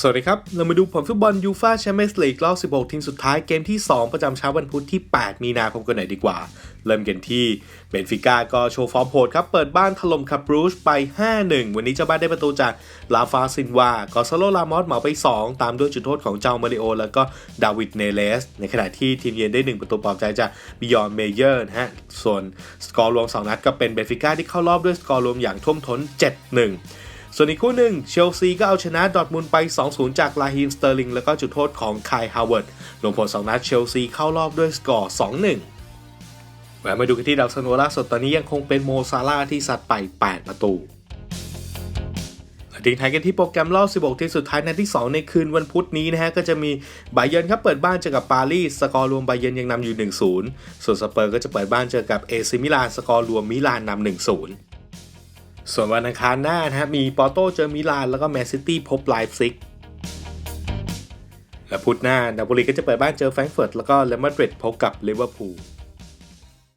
สวัสดีครับ เรามาดูผลฟุตบอลยูฟ่าแชมเปี้ยนส์ลีกรอบ 16 ทีมสุดท้ายเกมที่ 2 ประจำเช้าวันพุธที่ 8 มีนาคมกันหน่อยดีกว่า เริ่มกันที่เบนฟิก้าก็โชว์ฟอร์มโหดครับ เปิดบ้านถล่มคาบรูชไป 5-1 วันนี้เจ้าบ้านได้ประตูจากลาฟาซินวากอซาโลลามอสเหมาไป 2 ตามด้วยจุดโทษของเจ้ามาริโอ แล้วก็ดาวิดเนเลส ในขณะที่ทีมเยือนได้ 1 ประตูปลอบใจจากบิยอนเมเยอร์นะฮะ ส่วนสกอร์รวม 2 นัดก็เป็นเบนฟิก้าที่เข้ารอบด้วยสกอร์รวมอย่างท่วมท้น 7-1 ส่วนอีกคู่หนึ่งเชลซีก็เอาชนะดอทมุนไป 2-0 จากลาฮิมสเตอร์ลิง แล้วก็จุดโทษของคายฮาวเวิร์ดรวมผล2นัดเชลซีเข้ารอบด้วยสกอร์ 2-1 แวะมาดูกันที่ดาวซันโวล่าสดตอนนี้ยังคงเป็นโมซาร่าที่ซัดไป 8 ประตูทิ้งท้ายกันที่โปรแกรมรอบ 16 ทีมสุดท้ายนัดที่ 2 ในคืนวันพุธนี้นะฮะ ก็จะมีบาเยนครับเปิดบ้านเจอกับปารีส สกอร์รวมบาเยนยังนำอยู่ 1-0 ส่วนสเปอร์ก็จะเปิดบ้านเจอกับเอซิมิลาน สกอร์รวมมิลานนำ1-0 ส่วนวันอังคารหน้านะฮะมีปอร์โตเจอมิลาน แล้วก็แมนซิตี้พบไลฟ์ซิกและพุธหน้านาโปลีก็จะเปิดบ้านเจอแฟรงก์เฟิร์ตแล้วก็เลอัลมาดริดพบกับลิเวอร์พูล